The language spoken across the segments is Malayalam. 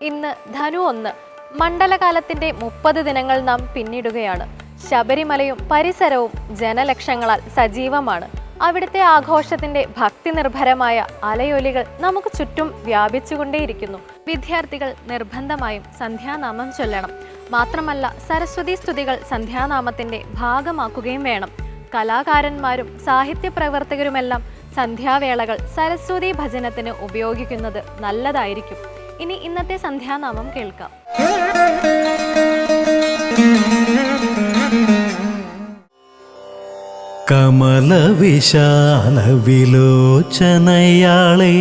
ഇന്ന് ധനു ഒന്ന്. മണ്ഡലകാലത്തിന്റെ മുപ്പത് ദിനങ്ങൾ നാം പിന്നിടുകയാണ്. ശബരിമലയും പരിസരവും ജനലക്ഷങ്ങളാൽ സജീവമാണ്. അവിടുത്തെ ആഘോഷത്തിന്റെ ഭക്തി നിർഭരമായ അലയൊലികൾ നമുക്ക് ചുറ്റും വ്യാപിച്ചുകൊണ്ടേയിരിക്കുന്നു. വിദ്യാർത്ഥികൾ നിർബന്ധമായും സന്ധ്യാനാമം ചൊല്ലണം. മാത്രമല്ല സരസ്വതി സ്തുതികൾ സന്ധ്യാനാമത്തിന്റെ ഭാഗമാക്കുകയും വേണം. കലാകാരന്മാരും സാഹിത്യ പ്രവർത്തകരുമെല്ലാം സന്ധ്യാവേളകൾ സരസ്വതി ഭജനത്തിന് ഉപയോഗിക്കുന്നത് നല്ലതായിരിക്കും. ഇനി ഇന്നത്തെ സന്ധ്യാനാമം കേൾക്കാം. കമലവിശാലവിലോചനയാളെ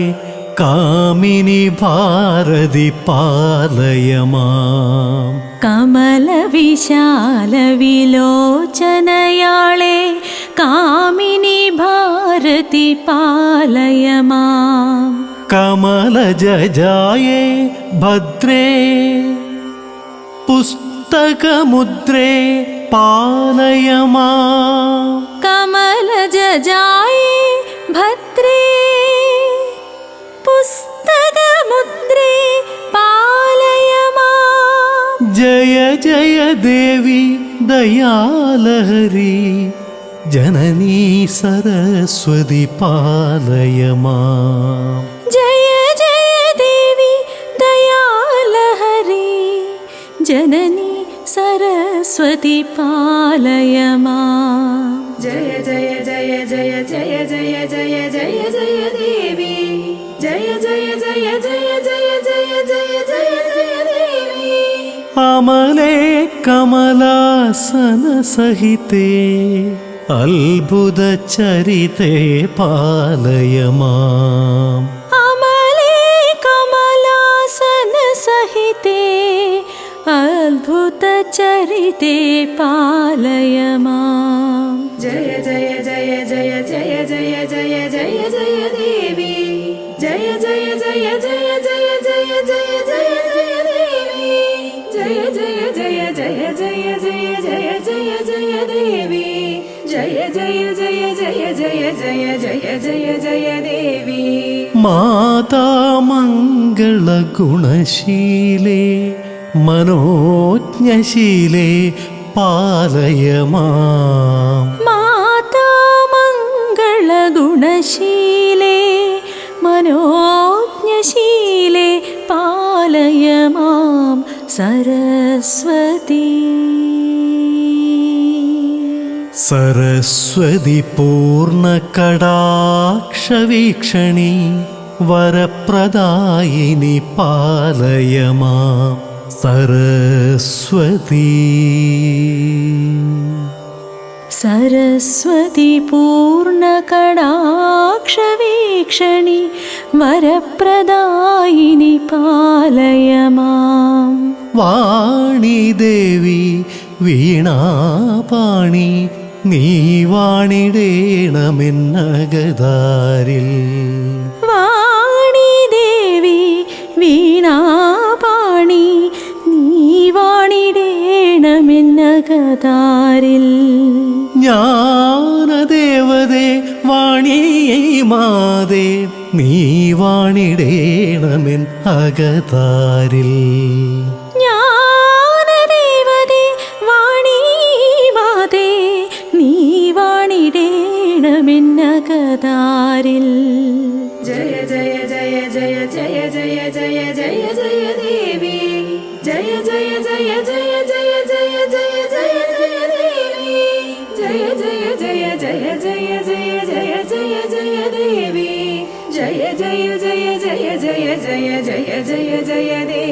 കാമിനി ഭാരതി പാലയമാം കമലവിശാലവിലോചനയാളെ കാമിനി ഭാരതി പാലയമാം കമലജായേ ഭദ്രേ. പുസ്തകമുദ്രേ പാലയമാം കമലജായേ ഭദ്രേ. പുസ്തകമുദ്രേ പാലയമാ ജയ ജയ ദേവി ദയാലഹരി. ജനനീ സരസ്വതി പാലയമാം ജനനി സരസ്വതി പാലയമാം ജയ ജയ ജയ ജയ ജയ ജയ ജയ ജയ ജയ ദേവി ജയ ജയ ജയ ജയ ജയ ജയ ജയ ജയ ജയ ദേവി അമലേ കമലാസന സഹിതേ അത്ഭുത ചരിതേ പാലയമാം അദ്ഭുത ചരിതേ പാലയമാം ജയ ജയ ജയ ജയ ജയ ജയ ജയ ജയ ജയ ദേവി ജയ ജയ ജയ ജയ ജയ ജയ ജയ ജയ ജയ ദേവി ജയ ജയ ജയ ജയ ജയ ജയ ജയ ജയ ജയ ദേവി ജയ ജയ ജയ ജയ ജയ ജയ ജയ ജയ ജയ ദേവി മാതാമംഗള ഗുണശീലേ മനോജ്ഞശീലേ പാലയമാം. മാതാമംഗളഗുണശീലേ മംഗള ഗുണശീലേ മനോജ്ഞശീലേ പാലയമാം സരസ്വതി. സരസ്വതി പൂർണകടാക്ഷവീക്ഷണി വരപ്രദായിനി പാലയമാം. സരസ്വതി. സരസ്വതി പൂർണകടാക്ഷവീക്ഷണി വരപ്രദായിനി പാലയമാം വാണി ദേവി വീണാപാണി നീ വാണിടേണമെന്നകതാരിൽ. വാണി വാണിടേണമെന്നകതാരിൽ ജ്ഞാനദേവതേ വാണി മാതേ നീ വാണിടേണമെൻ അകതാരിൽ. ജ്ഞാനദേവതേ വാണി മാതേ നീ വാണിടേണമെൻ അകതാരിൽ. ജയ ജയ ജയ ജയ ജയ ജയ ജയ ജയ जय जय देव